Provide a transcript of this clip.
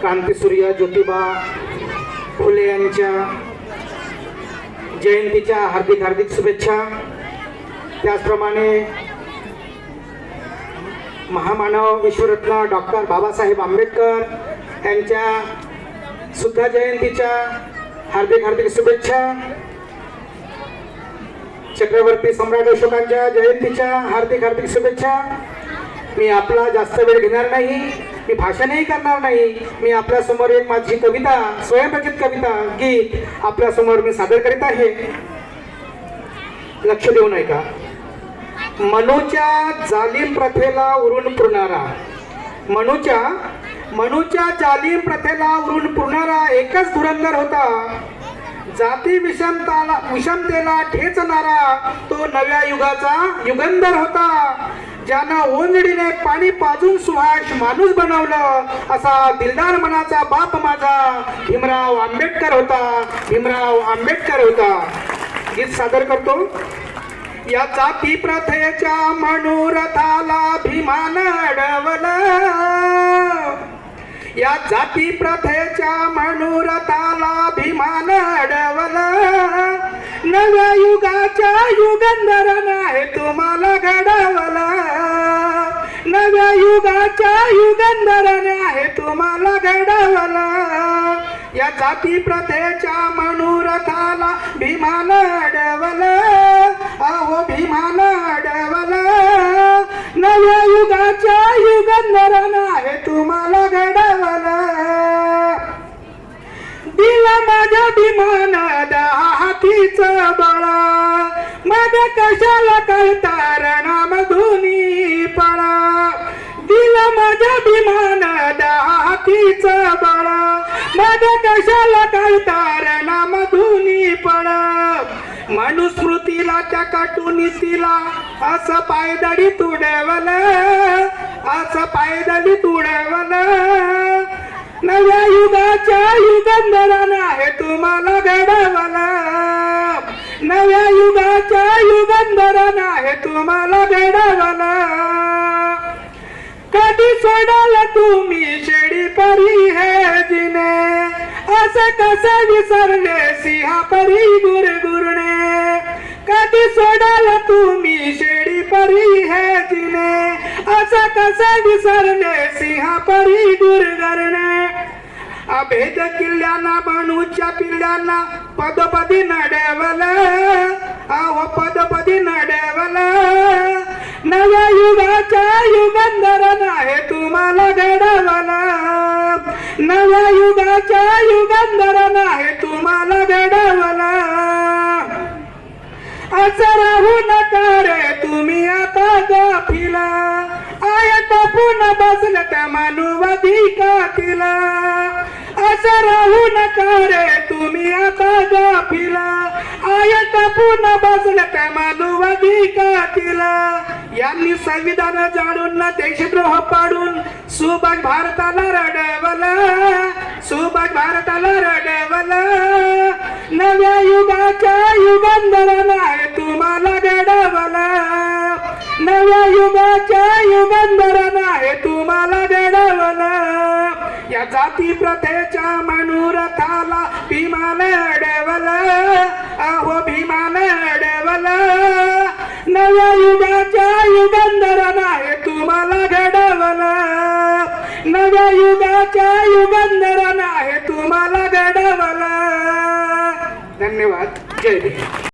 क्रांतीसूर्य ज्योतिबा फुले यांच्या जयंतीच्या हार्दिक हार्दिक शुभेच्छा. त्याचप्रमाणे महामानव विश्वरत्न डॉक्टर बाबासाहेब आंबेडकर यांच्या सुद्धा जयंतीच्या हार्दिक हार्दिक शुभेच्छा. चक्रवर्ती सम्राट अशोकांच्या जयंतीच्या हार्दिक हार्दिक शुभेच्छा. मी आपला जास्त वेळ घेणार नाही. मी भाषणही करणार नाही. मी आपल्यासमोर एक माझी कविता स्वयंरचित कविता गीत आपल्यासमोर मी सादर करीत आहे. लक्ष देऊन का मनूच्या जालीम प्रथेला उरून पुरणारा. मनूच्या मनूच्या जालीम प्रथेला उरून पुरणारा एकच धुरंधर होता. जाती विषमताला विषमतेला ठेचणारा तो नव्या युगाचा युगंधर होता. ज्यांना ओंजडीने पाणी पाजून सुहास माणूस बनवलं असा दिलदार मनाचा बाप माझा भीमराव आंबेडकर होता. भीमराव आंबेडकर होता. गीत सादर करतो. या जाती प्रथेच्या मनोरथाला भीमान अडवलं. या जाती प्रथेच्या मनोरथाला भीमान अडवलं. नव्या युगाच्या युगंधरानं युगाच्या युगंधराने आहे तुम्हाला घडवला. या जाती प्रथेच्या मनोरथाला भीमान अडवल. अहो भीमान अडवल. नव्या युगाच्या युगंधरानं आहे तुम्हाला घडवल. दिला माझ्या विमान हातीच बळा. मग कशाला कळतार? माझ्या कशाला कळतार नाम धुनी पळा मनुस्मृतीला त्या काटुनीतीला असं पायदडी तुडवल असं पायदडी तुडवल. नव्या युगाच्या युगंधरानं आहे तुम्हाला घडवल. नव्या युगाच्या युगंधरानं आहे तुम्हाला घडवल. कधी सोडाल तुम्ही शेडी परी हे? जिने असं कसं विसरले सिंहा परी गुरगुरणे? कधी सोडाल तुम्ही शेडी परी हे जिने असं कसं विसरले सिंहा परी गुरगरणे? अभेद किल्ल्यांना बनूच्या पिल्ल्यांना पदपदी नडवलं अहो पदपदी नडवलं. नव्या युगाच्या युगंधरानं आहे तुम्हाला घड नव्या युगाच्या युगंधरानं आहे तुम्हाला घडवलं असं राहू नका रे तुम्ही आता गाफिला. आय टपून बसलं त्या मानवधी काठीला असं राहू नका रे तुम्ही आता गाफिला. आय टपून बसलं त्या मानवधी काठीला यांनी संविधान जाणून न देशद्रोह पाडून सुभाष भारताला रडवलं सुभाष भारताला रडवलं. नव्या युगाच्या युगंधराला आहे तुम्हाला घडवलं नव्या युगाच्या युगंधराला आहे तुम्हाला घडवलं या जाती प्रथेच्या मनोरथाला भीमाने अडवलं. अहो भीमाने अडवलं. नव्या युगाच्या युगंधराला आहे तुम्हाला घडवलं नव्या युगाच्या युगंधरानं आहे तुम्हाला घडवलं धन्यवाद. जय